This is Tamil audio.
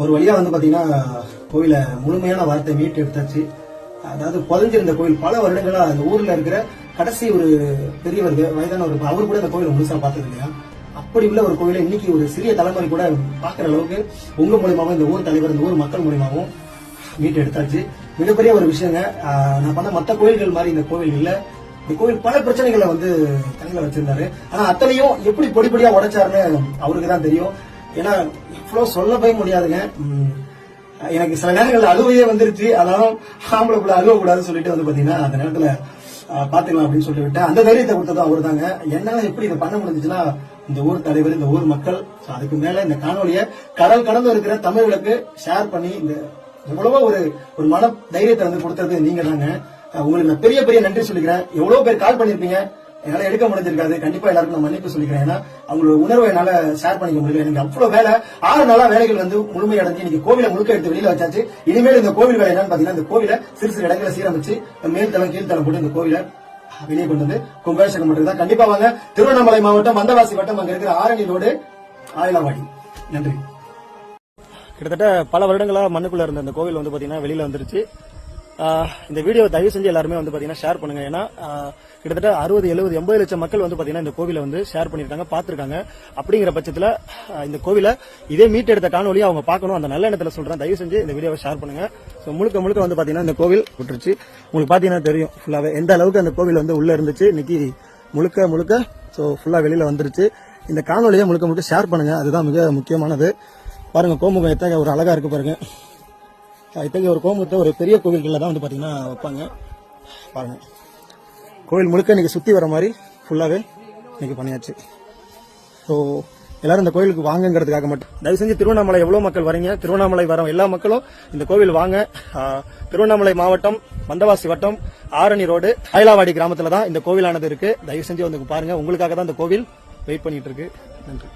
ஒரு வழியா வந்து பாத்தீங்கன்னா கோயில முழுமையான வார்த்தை மீட்டு எடுத்தாச்சு. அதாவது புதஞ்சிருந்த கோயில் பல வருடங்களா அந்த ஊர்ல இருக்கிற கடைசி ஒரு பெரியவர் வயதான ஒரு அவர் கூட அந்த கோயிலை முழுசா பார்த்தது இல்லையா? அப்படி உள்ள ஒரு கோயிலை இன்னைக்கு ஒரு சிறிய தலைமுறை கூட பாக்குற அளவுக்கு உங்க மூலியமாகவும் இந்த ஊர் தலைவர் இந்த ஊர் மக்கள் மூலியமாகவும் மீட்டு எடுத்தாச்சு. மிகப்பெரிய ஒரு விஷயங்க. நான் பண்ண மத்த கோயில்கள் மாதிரி இந்த கோவில் இல்ல. இந்த கோவில் பல பிரச்சனைகளை வந்து தலையில வச்சிருந்தாரு. ஆனா அத்தனையும் எப்படி பொடிப்படியா உடைச்சாருன்னு அவருக்கு தான் தெரியும். ஏன்னா இவ்வளவு சொல்ல போய் முடியாதுங்க. எனக்கு சில நேரங்களில் அழுவையே வந்துருச்சு. அதாவது ஆம்பளை கூட அழுவ கூடாதுன்னு சொல்லிட்டு வந்து பாத்தீங்கன்னா அந்த நேரத்துல பாத்துக்கலாம் அப்படின்னு சொல்லிட்டு விட்டேன். அந்த தைரியத்தை கொடுத்ததும் அவர் தாங்க என்னால எப்படி இதை பண்ண முடிஞ்சுச்சுன்னா இந்த ஊர் தலைவர் இந்த ஊர் மக்கள் அதுக்கு மேல இந்த காணொலிய கடல் கடந்து இருக்கிற தமிழர்களுக்கு ஷேர் பண்ணி இந்த எவ்வளவோ ஒரு ஒரு மன தைரியத்தை வந்து கொடுத்தது நீங்க தாங்க உங்களுக்கு நான் பெரிய பெரிய நன்றி சொல்லிக்கிறேன். எவ்வளவு பேர் கால் பண்ணிருப்பீங்க. என்னால எடுக்க முடிஞ்சிருக்காது. கண்டிப்பா எல்லாருக்கும் நான் மன்னிப்பு சொல்லிக்கிறேன். ஏன்னா அவங்களோட உணர்வை என்னால ஷேர் பண்ணிக்க முடியல. எனக்கு அவ்வளவு வேலை. ஆறு நாளா வேலைகள் வந்து முழுமையடைஞ்சு இன்னைக்கு கோவிலை முழுக்க எடுத்து வெளியில வச்சாச்சு. இனிமேல் இந்த கோவில் வேலை என்னன்னு பாத்தீங்கன்னா இந்த கோவிலை சிறு சிறு இடங்களை சீரமைச்சு மேல்தளம் கீழ்த்தளம் கீழ் தளம் போட்டு இந்த கோவிலை வெளியே கொண்டு வந்து கும்பாபிஷேகம் பண்றது தான். கண்டிப்பா வாங்க. திருவண்ணாமலை மாவட்டம் மந்தவாசி வட்டம் அங்க இருக்கிற ஆரணி ரோடு ஆயிலாவாடி நன்றி. கிட்டத்தட்ட பல வருடங்களா மண்ணுக்குள்ள இருந்த அந்த கோவில் வந்து பாத்தீங்கன்னா வெளியில வந்துருச்சு. இந்த வீடியோ தயவு செஞ்சு எல்லாருமே வந்து பாத்தீங்கன்னா ஷேர் பண்ணுங்க. ஏன்னா கிட்டத்தட்ட அறுபது எழுபது எண்பது லட்சம் மக்கள் வந்து பாத்தீங்கன்னா இந்த கோவிலை வந்து ஷேர் பண்ணிருக்காங்க பாத்திருக்காங்க அப்படிங்கிற பட்சத்துல இந்த கோவிலை இதே மீட் எடுத்த காணொலியை அவங்க பார்க்கணும். அந்த நல்ல இடத்துல சொல்றேன். தயவு செஞ்சு இந்த வீடியோவை ஷேர் பண்ணுங்க. ஸோ முழுக்க முழுக்க வந்து பாத்தீங்கன்னா இந்த கோவில் விட்டுருச்சு உங்களுக்கு பாத்தீங்கன்னா தெரியும் ஃபுல்லாவே எந்த அளவுக்கு அந்த கோவில் வந்து உள்ள இருந்துச்சு. இன்னைக்கு முழுக்க முழுக்க ஸோ ஃபுல்லா வெளியில வந்துருச்சு. இந்த காணொலியை முழுக்க முழுக்க ஷேர் பண்ணுங்க. அதுதான் மிக முக்கியமானது. பாருங்க கோமுகம் எத்தனை ஒரு அழகா இருக்கு பாருங்க. இத்தகைய ஒரு கோமுகத்தை ஒரு பெரிய கோவில்களில் தான் வந்து பார்த்தீங்கன்னா வைப்பாங்க. பாருங்கள் கோவில் முழுக்க இன்னைக்கு சுற்றி வர மாதிரி ஃபுல்லாகவே இன்றைக்கி பண்ணியாச்சு. ஸோ எல்லாரும் இந்த கோயிலுக்கு வாங்கங்கிறதுக்காக மட்டும். தயவு செஞ்சு திருவண்ணாமலை எவ்வளோ மக்கள் வரீங்க? திருவண்ணாமலை வர எல்லா மக்களும் இந்த கோவில் வாங்க. திருவண்ணாமலை மாவட்டம் மந்தவாசி வட்டம் ஆரணி ரோடு அயலாவாடி கிராமத்தில் தான் இந்த கோவிலானது இருக்கு. தயவு செஞ்சு வந்து பாருங்க. உங்களுக்காக தான் இந்த கோவில் வெயிட் பண்ணிட்டு இருக்கு. நன்றி.